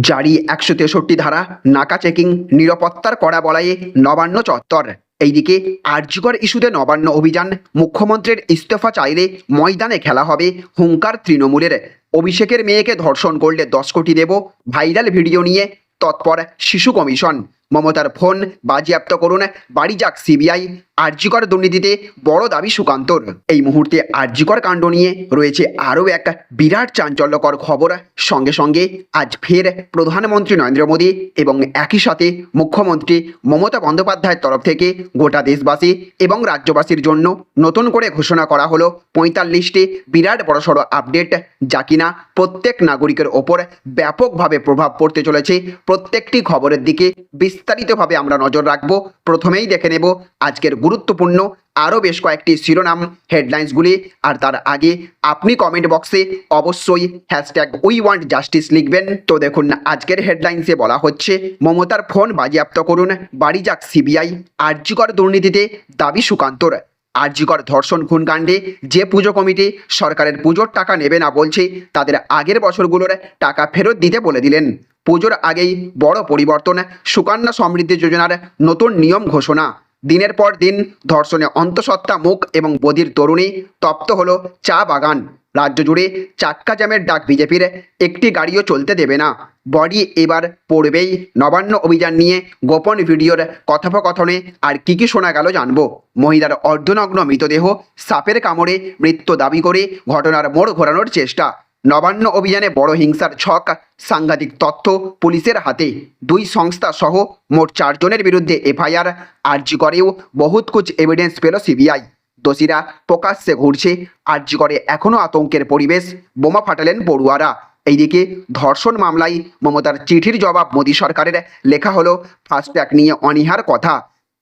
জারি একশো তেষট্টি ধারা, নাকা চেকিং, নিরাপত্তার কড়া বলায়ে নবান্ন চত্বর। এইদিকে আর্যিকর ইস্যুতে নবান্ন অভিযান, মুখ্যমন্ত্রীর ইস্তফা চাইলে ময়দানে খেলা হবে হুঙ্কার তৃণমূলের। অভিষেকের মেয়েকে ধর্ষণ করলে দশ কোটি দেব, ভাইরাল ভিডিও নিয়ে তৎপর শিশু কমিশন। মমতার ফোন বাজেয়াপ্ত করুন। বাড়ি যাক সিবিআই। আর্যিকর দুর্নীতিতে বড় দাবি সুকান্তর। এই মুহূর্তে আর্যিকর কাণ্ড নিয়ে রয়েছে আরও এক বিরাট চাঞ্চল্যকর খবর। সঙ্গে সঙ্গে আজ ফের প্রধানমন্ত্রী নরেন্দ্র মোদী এবং একই সাথে মুখ্যমন্ত্রী মমতা বন্দ্যোপাধ্যায়ের তরফ থেকে গোটা দেশবাসী এবং রাজ্যবাসীর জন্য নতুন করে ঘোষণা করা হলো পঁয়তাল্লিশটি বিরাট বড়সড় আপডেট যা কিনা প্রত্যেক নাগরিকের ওপর ব্যাপকভাবে প্রভাব পড়তে চলেছে। প্রত্যেকটি খবরের দিকে বিস্তারিতভাবে আমরা নজর রাখব। প্রথমেই দেখে নেব আজকের গুরুত্বপূর্ণ আরও বেশ কয়েকটি শিরোনাম হেডলাইন্সগুলি। আর তার আগে আপনি কমেন্ট বক্সে অবশ্যই হ্যাশট্যাগ উই ওয়ান্ট জাস্টিস লিখবেন। তো দেখুন, আজকের হেডলাইন্সে বলা হচ্ছে, মমতার ফোন বাজেয়াপ্ত করুন, বাড়ি যাক সিবিআই। আর্যিকর দুর্নীতিতে দাবি সুকান্তর। আর্যিকর ধর্ষণ খুনকাণ্ডে যে পুজো কমিটি সরকারের পুজোর টাকা নেবে না বলছে, তাদের আগের বছরগুলোর টাকা ফেরত দিতে বলে দিলেন। পুজোর আগেই বড় পরিবর্তন, সুকন্যা সমৃদ্ধি যোজনার নতুন নিয়ম ঘোষণা। দিনের পর দিন ধর্ষণে অন্তঃসত্ত্বা মুখ এবং বধির তরুণী তপ্ত হলো চা বাগান। রাজ্য জুড়ে চাক্কা জ্যামের ডাক বিজেপির, একটি গাড়িও চলতে দেবে না। বডি এবার পড়বেই। নবান্ন অভিযান নিয়ে গোপন ভিডিওর কথোপকথনে আর কি কি শোনা গেল জানব। মহিলার অর্ধনগ্ন মৃতদেহ, সাপের কামড়ে মৃত্যু দাবি করে ঘটনার মোড় ঘোরানোর চেষ্টা। নবান্ন অভিযানে বড় হিংসার ছক, সাংঘাতিক তথ্য পুলিশের হাতে। দুই সংস্থা সহ মোট চারজনের বিরুদ্ধে এফআইআর আর্জি করেও বহুত কুচ এভিডেন্স পেল সিবিআই দোষীরা প্রকাশ্যে ঘুরছে, আর্জি করে এখনও আতঙ্কের পরিবেশ, বোমা ফাটালেন বড়ুয়ারা। এইদিকে ধর্ষণ মামলায় মমতার চিঠির জবাব মোদী সরকারের, লেখা হলো ফাস্ট্যাগ নিয়ে অনীহার কথা।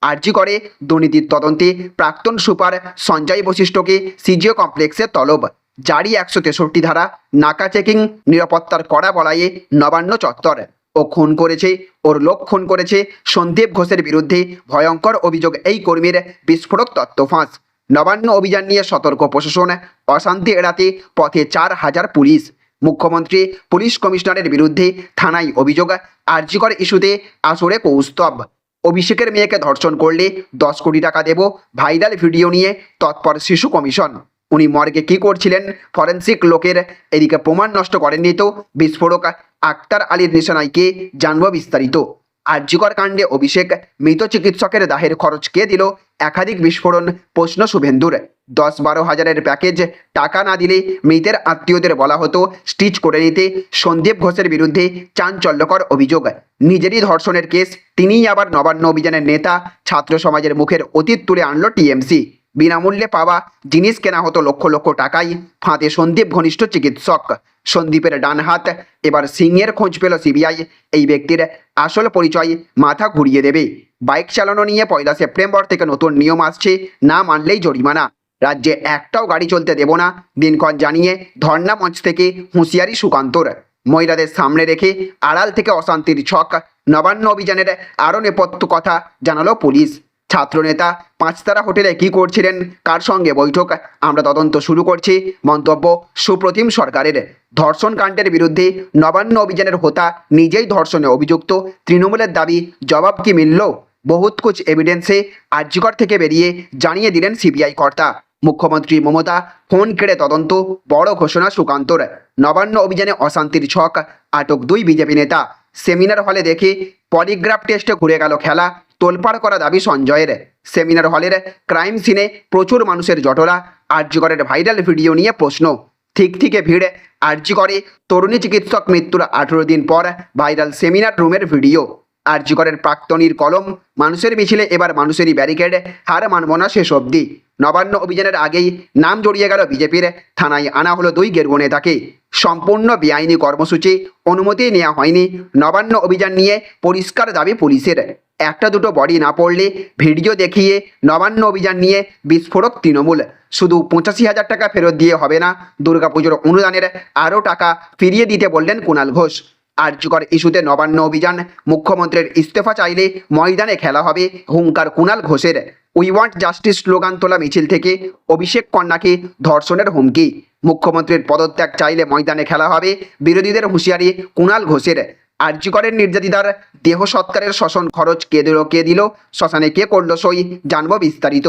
আর্জি করে দুর্নীতির তদন্তে প্রাক্তন সুপার সঞ্জয় বশিষ্ঠকে সিজিও কমপ্লেক্সে তলব। জারি একশো তেষট্টি ধারা, নাকা চেকিং, নিরাপত্তার কড়া বলায়ে নবান্ন চত্বর। ও খুন করেছে, ওর লোক খুন করেছে সন্দীপ ঘোষের বিরুদ্ধে ভয়ঙ্কর অভিযোগ এই কর্মীর বিস্ফোরক তত্ত্ব ফাঁস। নবান্ন অভিযান নিয়ে সতর্ক প্রশাসন, অশান্তি এড়াতে পথে চার হাজার পুলিশ। মুখ্যমন্ত্রী, পুলিশ কমিশনারের বিরুদ্ধে থানায় অভিযোগ, আর্যিকর ইস্যুতে আসরে কৌস্তব। অভিষেকের মেয়েকে ধর্ষণ করলে দশ কোটি টাকা দেব, ভাইরাল ভিডিও নিয়ে তৎপর শিশু কমিশন। উনি মর্গে কি করছিলেন? ফরেন্সিক লোকের এদিকে প্রমাণ নষ্ট করেননি তো? বিস্ফোরক আক্তার আলীর নিশানাইকে জানব বিস্তারিত? আর্যিকর কাণ্ডে অভিষেক, মৃত চিকিৎসকের দাহের খরচ কে দিল? একাধিক বিস্ফোরণ, প্রশ্ন শুভেন্দুর। দশ বারো হাজারের প্যাকেজ, টাকা না দিলে মৃতের আত্মীয়দের বলা হতো স্টিচ করে নিতে। সন্দীপ ঘোষের বিরুদ্ধে চাঞ্চল্যকর অভিযোগ। নিজেরই ধর্ষণের কেস, তিনিই আবার নবান্ন অভিযানের নেতা, ছাত্র সমাজের মুখের অতীত তুলে আনলো টিএমসি। বিনামূল্যে পাওয়া জিনিস কেনা হতো লক্ষ লক্ষ টাকায়। ফাঁদে সন্দীপ ঘনিষ্ঠ চিকিৎসক। সন্দীপের ডান হাত, এবার সিংয়ের খোঁজ পেল সিবিআই। এই ব্যক্তির আসল পরিচয় মাথা ঘুরিয়ে দেবে। বাইক চালানো নিয়ে পয়লা সেপ্টেম্বর থেকে নতুন নিয়ম আসছে। না মানলেই জরিমানা। রাজ্যে একটাও গাড়ি চলতে দেব না। দিনক্ষণ জানিয়ে ধর্ণা মঞ্চ থেকে হুঁশিয়ারি সুকান্তর। মহিলাদের সামনে রেখে আড়াল থেকে অশান্তির ছক। নবান্ন অভিযানের আরও নেপথ্য কথা জানালো পুলিশ। ছাত্রনেতা পাঁচতারা হোটেলে কি করছিলেন? কার সঙ্গে বৈঠক? আমরা তদন্ত শুরু করছি। মন্তব্য, সুপ্রতিম সরকারের। ধর্ষণ কাণ্ডের বিরুদ্ধে নবান্ন অভিযানের হোতা নিজেই ধর্ষণে অভিযুক্ত। তৃণমূলের দাবি, জবাব কি মিলল? বহুত কুচ এভিডেন্সে আর্যিকর থেকে বেরিয়ে জানিয়ে দিলেন সিবিআই কর্তা। মুখ্যমন্ত্রী মমতা, ফোন কেড়ে তদন্ত, বড় ঘোষণা সুকান্তর। নবান্ন অভিযানে অশান্তির ছক, আটক দুই বিজেপি নেতা। সেমিনার হলে দেখে পলিগ্রাফ টেস্টে ঘুরে গেল খেলা। তোলপাড় করা দাবি সঞ্জয়ের। সেমিনার হলের ক্রাইম সিনে প্রচুর মানুষের জটলা। আর্যগরের ভাইরাল ভিডিও নিয়ে প্রশ্ন। ঠিক থেকে ভিড়। আর্যিকরে তরুণী চিকিৎসক মৃত্যুর আঠেরো দিন পর ভাইরাল সেমিনার রুমের ভিডিও আর্যিকরের প্রাক্তনীর কলম, মানুষের মিছিলে এবার মানুষেরই ব্যারিকেড, হার মানব না শেষ অবধি। নবান্ন অভিযানের আগেই নাম জড়িয়ে গেল বিজেপির, থানায় আনা হলো দুই গেরুয়া নেতাকে। সম্পূর্ণ বেআইনি কর্মসূচি, অনুমতি নেওয়া হয়নি। নবান্ন অভিযান নিয়ে পরিষ্কার দাবি পুলিশের। একটা দুটো বডি না পড়লে ভিডিও দেখিয়ে নবান্ন অভিযান নিয়ে বিস্ফোরক তৃণমূল। শুধু পঁচাশি হাজার টাকা ফেরত দিয়ে হবে না, দুর্গাপুজোর অনুদানের আরও টাকা ফিরিয়ে দিতে বললেন কুণাল ঘোষ। আর্যকর ইস্যুতে নবান্ন অভিযান। মুখ্যমন্ত্রীর ইস্তফা চাইলে ময়দানে খেলা হবে হুঙ্কার কুণাল ঘোষের। উই ওয়ান্ট জাস্টিস স্লোগান তোলা মিছিল থেকে অভিষেক কন্যাকে ধর্ষণের হুমকি। মুখ্যমন্ত্রীর পদত্যাগ চাইলে ময়দানে খেলা হবে বিরোধীদের হুঁশিয়ারি কুণাল ঘোষের। আর্যিকরের নির্যাতিতার দেহ সৎকারের শ্মশান খরচ কে দিল কে দিল, শ্মশানে কে করল সই জানব বিস্তারিত।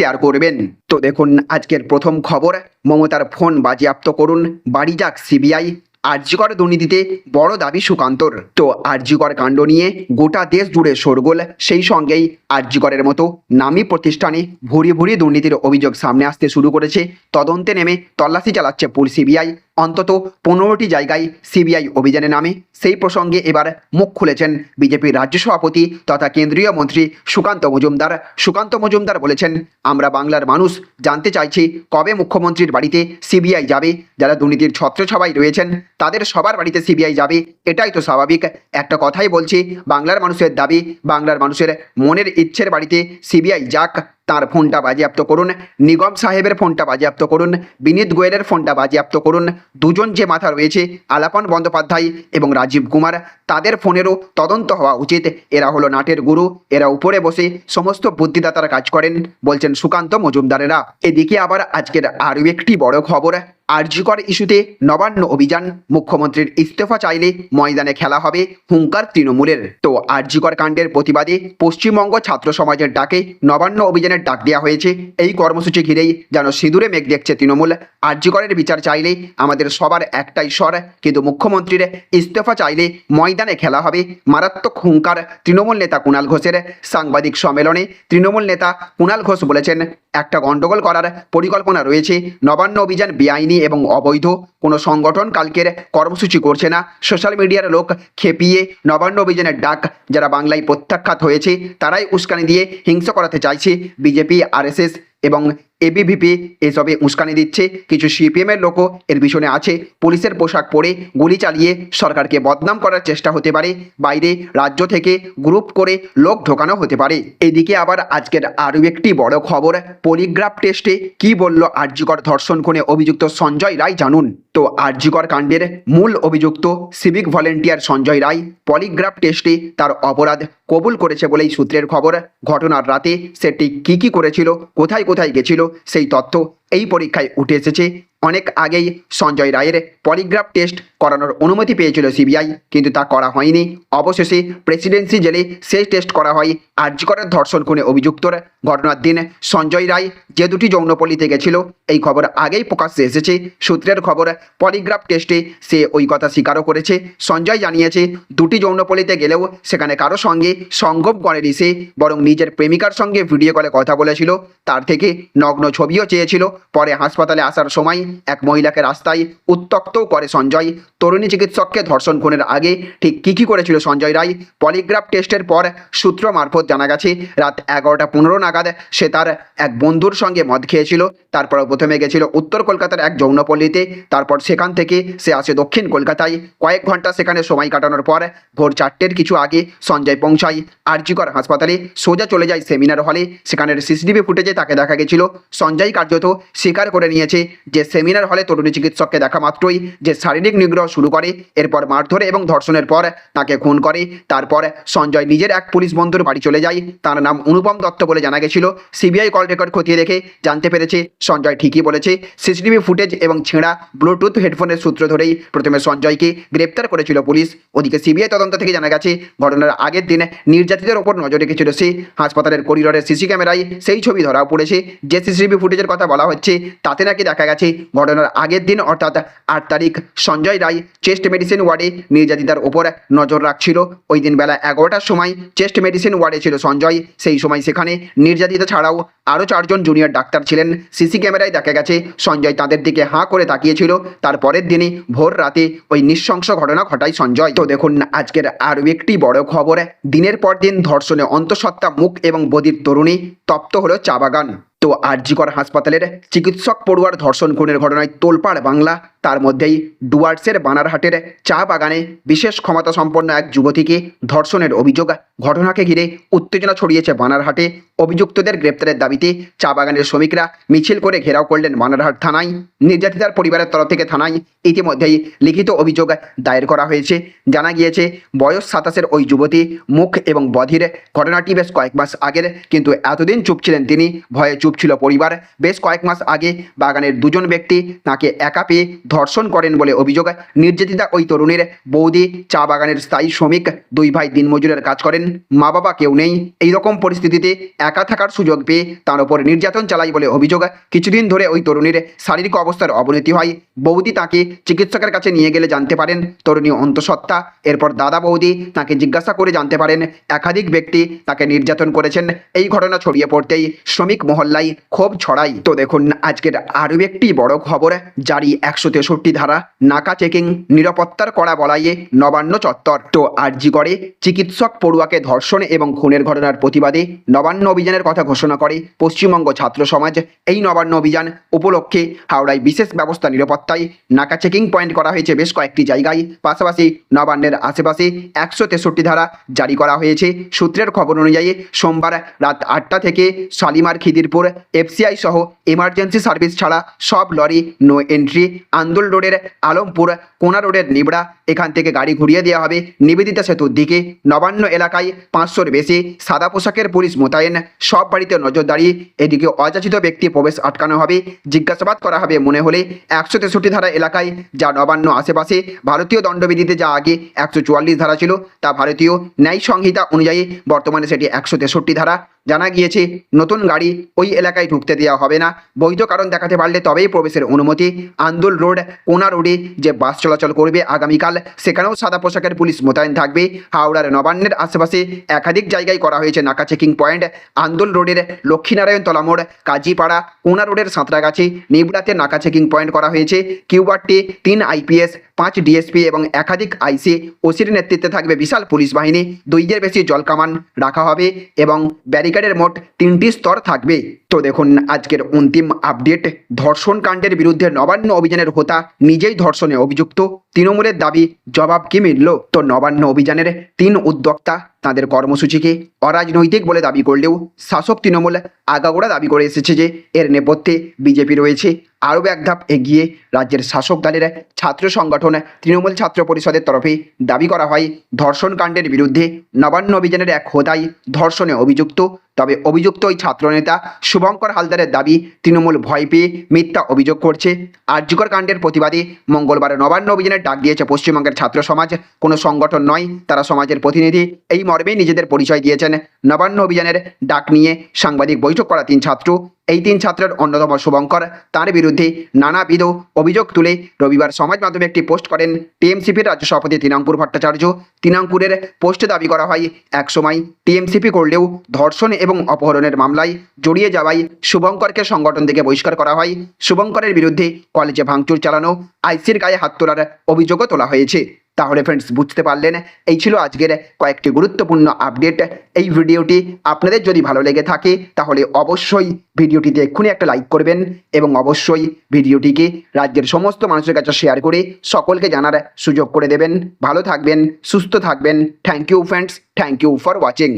শেয়ার করবেন। তো দেখুন, আজকের প্রথম খবর, মমতার ফোন বাজেয়াপ্ত করুন। বাড়ি যাক সিবিআই। আর্যিকর দুর্নীতিতে বড় দাবি সুকান্তর। তো আর্যিকর কাণ্ড নিয়ে গোটা দেশ জুড়ে শোরগোল। সেই সঙ্গেই আর্যিকরের মতো নামী প্রতিষ্ঠানে ভুরি ভুরি দুর্নীতির অভিযোগ সামনে আসতে শুরু করেছে। তদন্তে নেমে তল্লাশি চালাচ্ছে পুলিশ সিবিআই। অন্তত পনেরোটি জায়গায় সিবিআই অভিযানে নামে। সেই প্রসঙ্গে এবার মুখ খুলেছেন বিজেপির রাজ্য সভাপতি তথা কেন্দ্রীয় মন্ত্রী সুকান্ত মজুমদার। সুকান্ত মজুমদার বলেছেন, আমরা বাংলার মানুষ, জানতে চাইছি কবে মুখ্যমন্ত্রীর বাড়িতে সিবিআই যাবে, যারা দুর্নীতির ছত্রছাবাই রয়েছেন, তাদের সবার বাড়িতে সিবিআই যাবে, এটাই তো স্বাভাবিক। একটা কথাই বলছি, বাংলার মানুষের দাবি, বাংলার মানুষের মনের ইচ্ছের বাড়িতে সিবিআই যাক তার ফোনটা বাজেয়াপ্ত করুন। নিগম সাহেবের ফোনটা বাজেয়াপ্ত করুন। বিনীত গোয়েলের ফোনটা বাজেয়াপ্ত করুন। দুজন যে মাথা রয়েছে, আলাপন বন্দ্যোপাধ্যায় এবং রাজীব কুমার, তাদের ফোনেরও তদন্ত হওয়া উচিত। এরা হলো নাটের গুরু। এরা উপরে বসে সমস্ত বুদ্ধিদাতারা কাজ করেন, বলছেন সুকান্ত মজুমদারেরা। এদিকে আবার আজকের আরও একটি বড় খবর। আরজিকর ইস্যুতে নবান্ন অভিযান। মুখ্যমন্ত্রীর ইস্তফা চাইলে ময়দানে খেলা হবে হুঙ্কার তৃণমূলের। তো আরজিকর কাণ্ডের প্রতিবাদে পশ্চিমবঙ্গ ছাত্র সমাজের ডাকে নবান্ন অভিযানের ডাক দেওয়া হয়েছে। এই কর্মসূচি ঘিরেই যেন সিঁদুরে মেঘ দেখছে তৃণমূল। আরজিকরের বিচার চাইলে আমাদের সবার একটাই স্বর, কিন্তু মুখ্যমন্ত্রীর ইস্তফা চাইলে ময়দানে খেলা হবে মারাত্মক হুঙ্কার তৃণমূল নেতা কুণাল ঘোষের। সাংবাদিক সম্মেলনে তৃণমূল নেতা কুণাল ঘোষ বলেছেন একটা গন্ডগোল করার পরিকল্পনা রয়েছে। নবান্ন অভিযান বেআইনি এবং অবৈধ। কোনো সংগঠন কালকের কর্মসূচি করছে না। সোশ্যাল মিডিয়ার লোক খেপিয়ে নবান্ন অভিযানের ডাক যারা বাংলায় প্রত্যাখ্যাত হয়েছে, তারাই উস্কানি দিয়ে হিংস করাতে চাইছে। বিজেপি, আরএসএস এবং এবিভিপি এসবে উস্কানি দিচ্ছে। কিছু সিপিএমের লোকও এর পিছনে আছে। পুলিশের পোশাক পরে গুলি চালিয়ে সরকারকে বদনাম করার চেষ্টা হতে পারে। বাইরে রাজ্য থেকে গ্রুপ করে লোক ঢোকানো হতে পারে। এদিকে আবার আজকের আরও একটি বড় খবর। পলিগ্রাফ টেস্টে কি বলল আরজিকর ধর্ষণ খুনে অভিযুক্ত সঞ্জয় রায় জানুন। তো আরজিকর কাণ্ডের মূল অভিযুক্ত civic volunteer Sanjay Roy polygraph টেস্টে তার অপরাধ কবুল করেছে বলেই সূত্রের খবর। ঘটনার রাতে সে ঠিক কী কী করেছিল, কোথায় কোথায় গেছিল সেই তথ্য এই পরীক্ষায় উঠে এসেছে। অনেক আগেই সঞ্জয় রায়ের পলিগ্রাফ টেস্ট করানোর অনুমতি পেয়েছিল সিবিআই, কিন্তু তা করা হয়নি। অবশেষে প্রেসিডেন্সি জেলে সেই টেস্ট করা হয়। আর্যিকরের ধর্ষণ খুনে অভিযুক্তর ঘটনার দিন সঞ্জয় রায় যে দুটি যৌনপল্লীতে গেছিল এই খবর আগেই প্রকাশ্যে এসেছে। সূত্রের খবর, পলিগ্রাফ টেস্টে সে ওই কথা স্বীকারও করেছে। সঞ্জয় জানিয়েছে, দুটি যৌনপল্লীতে গেলেও সেখানে কারও সঙ্গে সঙ্গম করেনি সে, বরং নিজের প্রেমিকার সঙ্গে ভিডিও কলে কথা বলেছিল। তার থেকে নগ্ন ছবিও চেয়েছিল। পরে হাসপাতালে আসার সময় এক মহিলাকে রাস্তায় উত্তক্তও করে সঞ্জয়। তরুণী চিকিৎসককে ধর্ষণ খুনের আগে ঠিক কী কী করেছিল সঞ্জয় রায়? পলিগ্রাফ টেস্টের পর সূত্র মারফত জানা গেছে, রাত এগারোটা পনেরো নাগাদ সে তার এক বন্ধুর সঙ্গে মদ খেয়েছিল। তারপর প্রথমে গেছিল উত্তর কলকাতার এক যৌনপল্লীতে। তারপর সেখান থেকে সে আসে দক্ষিণ কলকাতায়। কয়েক ঘণ্টা সেখানে সময় কাটানোর পর ভোর চারটের কিছু আগে সঞ্জয় পৌঁছায় আরজিকর হাসপাতালে। সোজা চলে যায় সেমিনার হলে। সেখানের সিসিটিভি ফুটেজে তাকে দেখা গেছিল। সঞ্জয় কার্যত স্বীকার করে নিয়েছে যে সেমিনার হলে তরুণী চিকিৎসককে দেখা মাত্রই যে শারীরিক নিগ্রহ শুরু করে, এরপর মারধরে এবং ধর্ষণের পর তাকে খুন করে। তারপর সঞ্জয় নিজের এক পুলিশ বন্ধুর বাড়ি চলে যায়। তার নাম অনুপম দত্ত বলে জানা গেছিল। সিবিআই কল রেকর্ড খতিয়ে দেখে জানতে পেরেছে, সঞ্জয় ঠিকই বলেছে। সিসিটিভি ফুটেজ এবং ছেঁড়া ব্লুটুথ হেডফোনের সূত্র ধরেই প্রথমে সঞ্জয়কে গ্রেপ্তার করেছিল পুলিশ। ওদিকে সিবিআই তদন্ত থেকে জানা গেছে, ঘটনার আগের দিন নির্যাতিতের ওপর নজর রেখেছিল সে। হাসপাতালের করিডোরের সিসি ক্যামেরায় সেই ছবি ধরা পড়েছে। যে সিসিটিভি ফুটেজের কথা বলা হচ্ছে, তাতে নাকি দেখা গেছে, ঘটনার আগের দিন, অর্থাৎ আট তারিখ, সঞ্জয় রায় চেস্ট মেডিসিন ওয়ার্ডে নির্যাতিতার ওপর নজর রাখছিল। ওই দিন বেলা এগারোটার সময় চেস্ট মেডিসিন ওয়ার্ডে ছিল সঞ্জয়। সেই সময় সেখানে নির্যাতিতা ছাড়াও আরও চারজন জুনিয়র ডাক্তার ছিলেন। সিসি ক্যামেরায় দেখা গেছে, সঞ্জয় তাদের দিকে হাঁ করে তাকিয়েছিল। তার পরের দিনই ভোর রাতে ওই নৃশংস ঘটনা ঘটায় সঞ্জয়। তো দেখুন, আজকের আরও একটি বড় খবর। দিনের পর দিন ধর্ষণে অন্তঃসত্ত্বা মুখ এবং বদির তরুণী তপ্ত হলো চা বাগান। তো আরজিকর হাসপাতালের চিকিৎসক পড়ুয়ার ধর্ষণ খুনের ঘটনায় তোলপাড় বাংলা। তার মধ্যেই ডুয়ার্সের বানারহাটের চা বাগানে বিশেষ ক্ষমতা সম্পন্ন এক যুবতীকে ধর্ষণের অভিযোগ। ঘটনাকে ঘিরে উত্তেজনা ছড়িয়েছে বানারহাটে। অভিযুক্তদের গ্রেপ্তারের দাবিতে চা বাগানের শ্রমিকরা মিছিল করে ঘেরাও করলেন বানারহাট থানায়। নির্যাতিতার পরিবারের তরফ থেকে থানায় ইতিমধ্যেই লিখিত অভিযোগ দায়ের করা হয়েছে। জানা গিয়েছে, বয়স সাতাশের ওই যুবতী মুখ এবং বধির। ঘটনাটি বেশ কয়েক মাস আগের, কিন্তু এতদিন চুপ ছিলেন তিনি। ভয়ে চুপ ছিল পরিবার। বেশ কয়েক মাস আগে বাগানের দুজন ব্যক্তি তাকে একা পেয়ে ধর্ষণ করেন বলে অভিযোগ। নির্যাতিতা ওই তরুণীর বৌদি চা বাগানের স্থায়ী শ্রমিক, দুই ভাই দিনমজুরের কাজ করেন। মা বাবা কেউ নেই। এই রকম পরিস্থিতিতে একা থাকার সুযোগ পেয়ে তার ওপর নির্যাতন চালাই বলে অভিযোগ। কিছুদিন ধরে ওই তরুণীর শারীরিক অবস্থার অবনতি হয়। বৌদি তাকে চিকিৎসকের কাছে নিয়ে গেলে জানতে পারেন। তরুণী অন্তঃসত্ত্বা। এরপর দাদা বৌদি তাকে জিজ্ঞাসা করে জানতে পারেন। একাধিক ব্যক্তি তাকে নির্যাতন করেছেন। এই ঘটনা ছড়িয়ে পড়তেই শ্রমিক মহল্লায় ক্ষোভ ছড়াই। তো দেখুন, আজকের আরও একটি বড় খবর, জারি একশো তেষট্টি ধারা, নাকা চেকিং, নিরাপত্তার কড়া বলাইয়ে নবান্ন চত্বর। তো আরজি করে চিকিৎসক পড়ুয়াকে ধর্ষণ এবং খুনের ঘটনার প্রতিবাদে নবান্ন অভিযানের কথা ঘোষণা করে পশ্চিমবঙ্গ ছাত্র সমাজ। এই নবান্ন অভিযান উপলক্ষে হাওড়ায় বিশেষ ব্যবস্থা নিরাপত্তায় নাকা চেকিং পয়েন্ট করা হয়েছে বেশ কয়েকটি জায়গায়। পাশাপাশি নবান্নের আশেপাশে একশো তেষট্টি ধারা জারি করা হয়েছে। সূত্রের খবর অনুযায়ী সোমবার রাত আটটা থেকে শালিমার খিদিরপুর এফসিআই সহ এমার্জেন্সি সার্ভিস ছাড়া সব লরি নো এন্ট্রি আন্দোল রোডের আলমপুর, কোনা রোডের নিবড়া। এখান থেকে গাড়ি ঘুরিয়ে দেওয়া হবে নিবেদিতা সেতুর দিকে। নবান্ন এলাকায় পাঁচশোর বেশি সাদা পোশাকের পুলিশ মোতায়েন। সব বাড়িতে নজরদারি। এদিকে অযাচিত ব্যক্তি প্রবেশ আটকানো হবে। জিজ্ঞাসাবাদ করা হবে মনে হলে একশো তেষট্টি ধারা এলাকায়, যা নবান্ন আশেপাশে ভারতীয় দণ্ডবিধিতে যা আগে একশো চুয়াল্লিশ ধারা ছিল, তা ভারতীয় ন্যায় সংহিতা অনুযায়ী বর্তমানে সেটি একশো তেষট্টি ধারা। জানা গিয়েছে, নতুন গাড়ি ওই এলাকায় ঢুকতে দেওয়া হবে না। বৈধ কারণ দেখাতে পারলে তবেই প্রবেশের অনুমতি। আন্দোল রোড কোনা রোডে যে বাস চলাচল করবে আগামীকাল, সেখানেও সাদা পোশাকের পুলিশ মোতায়েন থাকবে। হাওড়ার নবান্নের আশেপাশে একাধিক জায়গায় করা হয়েছে নাকা চেকিং পয়েন্ট। আন্দোল রোডের লক্ষ্মীনারায়ণ তলামোড় কাজীপাড়া কোনা রোডের সাঁতরাগাছি, নিবড়াতে নাকা চেকিং পয়েন্ট করা হয়েছে। কিউবারটি তিন আইপিএস পাঁচ ডিএসপি এবং একাধিক আইসি ওসির নেতৃত্বে থাকবে বিশাল পুলিশ বাহিনী। দুইয়ের বেশি জল কামান রাখা হবে এবং ব্যারিকেডের মোট তিনটি স্তর থাকবে। তো দেখুন, আজকের অন্তিম আপডেট। ধর্ষণ কাণ্ডের বিরুদ্ধে নবান্ন অভিযানের হোতা নিজেই ধর্ষণে অভিযুক্ত। তৃণমূলের দাবি, জবাব কি মিলল? তো নবান্ন অভিযানের তিন উদ্যোক্তা তাদের কর্মসূচিকে অরাজনৈতিক বলে দাবি করলেও শাসক তৃণমূল আগাগোড়া দাবি করে এসেছে যে এর নেপথ্যে বিজেপি রয়েছে। আরও এক ধাপ এগিয়ে রাজ্যের শাসক দলের ছাত্র সংগঠন তৃণমূল ছাত্র পরিষদের তরফে দাবি করা হয় ধর্ষণকাণ্ডের বিরুদ্ধে নবান্ন অভিযানের এক হোদাই ধর্ষণে অভিযুক্ত তবে অভিযুক্ত ওই ছাত্রনেতা শুভঙ্কর হালদারের দাবি, তৃণমূল ভয় পেয়ে মিথ্যা অভিযোগ করছে। আর্যকর কাণ্ডের প্রতিবাদে মঙ্গলবার নবান্ন অভিযানের ডাক দিয়েছে পশ্চিমবঙ্গের ছাত্র সমাজ। কোনো সংগঠন নয়, তারা সমাজের প্রতিনিধি। এই মর্মেই নিজেদের পরিচয় দিয়েছেন নবান্ন অভিযানের ডাক নিয়ে সাংবাদিক বৈঠক করা তিন ছাত্র। এই তিন ছাত্রের অন্যতম শুভঙ্কর। তার বিরুদ্ধে নানাবিধ অভিযোগ তুলে রবিবার সমাজ মাধ্যমে একটি পোস্ট করেন টিএমসিপির রাজ্য সভাপতি তিনাঙ্কুর ভট্টাচার্য। তিনাঙ্কুরের পোস্টে দাবি করা হয়, একসময় টিএমসিপি করলেও ধর্ষণ এবং অপহরণের মামলায় জড়িয়ে যাওয়ায় শুভঙ্করকে সংগঠন থেকে বহিষ্কার করা হয়। শুভঙ্করের বিরুদ্ধে কলেজে ভাঙচুর চালানো, আইসির গায়ে হাত তোলার অভিযোগও তোলা হয়েছে। তাহলে ফ্রেন্ডস বুঝতে পারলেন? এই ছিল আজকের কয়েকটি গুরুত্বপূর্ণ আপডেট এই ভিডিওটি আপনাদের যদি ভালো লেগে থাকে, তাহলে অবশ্যই ভিডিওটিতে এক্ষুনি একটা লাইক করবেন এবং অবশ্যই ভিডিওটিকে রাজ্যের সমস্ত মানুষের কাছে শেয়ার করে সকলকে জানার সুযোগ করে দেবেন। ভালো থাকবেন, সুস্থ থাকবেন। Thank you friends thank you for watching